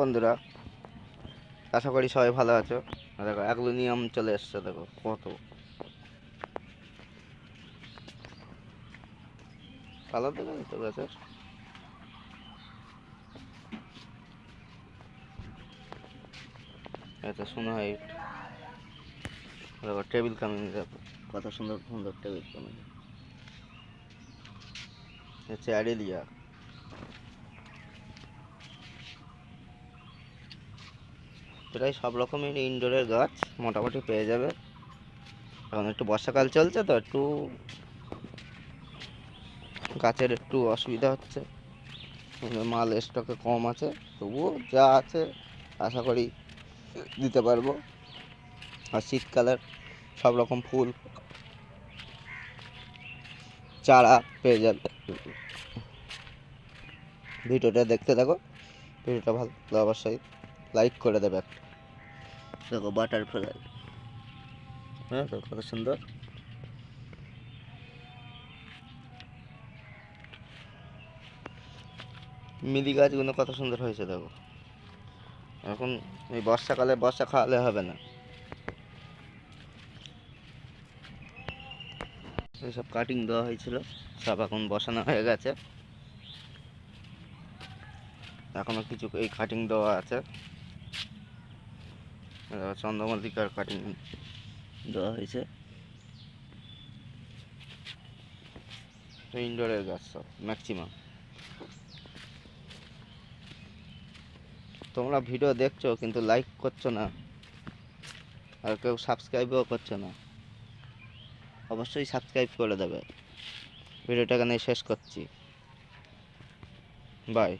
বন্ধুরা। আশা করি সবাই ভালো আছো। দেখো অ্যাগ্লোনিয়াম চলে এসছে, দেখো, কত। কালার দেখে তো গাছের এটা শোনো হাইট। দেখো, টেবিল কামিং কত সুন্দর সুন্দর টেবিল কামিং। হচ্ছে অ্যাডেলিয়া। প্রায় সব রকমের ইনডোরের গাছ মোটামুটি পেয়ে যাবে। এখন একটু বর্ষাকাল চলছে তো একটু গাছের একটু অসুবিধা হচ্ছে। মাল স্টকে কম আছে, তবুও যা আছে আশা করি দিতে পারব। আর শীতকালের সব রকম ফুল, চারা পেয়ে যাবে। ভিডিওটা দেখতে থাকো, ভিডিওটা ভালো অবশ্যই লাইক করে দেবে। দেখো বাটারফ্লাই হ্যাঁ কত সুন্দর। মিলি গাছগুলো কত সুন্দর হয়েছে দেখো। এখন এই বর্ষাকালে বর্ষা খাওয়ালে হবে না। এইসব কাটিং দেওয়া হয়েছিল সব এখন বসানো হয়ে গেছে। এখনও কিছু এই কাটিং দেওয়া আছে। চন্দ্রমল্লিকার কাটিং দেওয়া হয়েছে। ইনডোরের গাছ সব ম্যাক্সিমাম তোমরা ভিডিও দেখছ, কিন্তু লাইক করছ না, আর কেউ সাবস্ক্রাইবও করছ না, অবশ্যই সাবস্ক্রাইব করে দেবে। ভিডিওটা এখানে শেষ করছি। বাই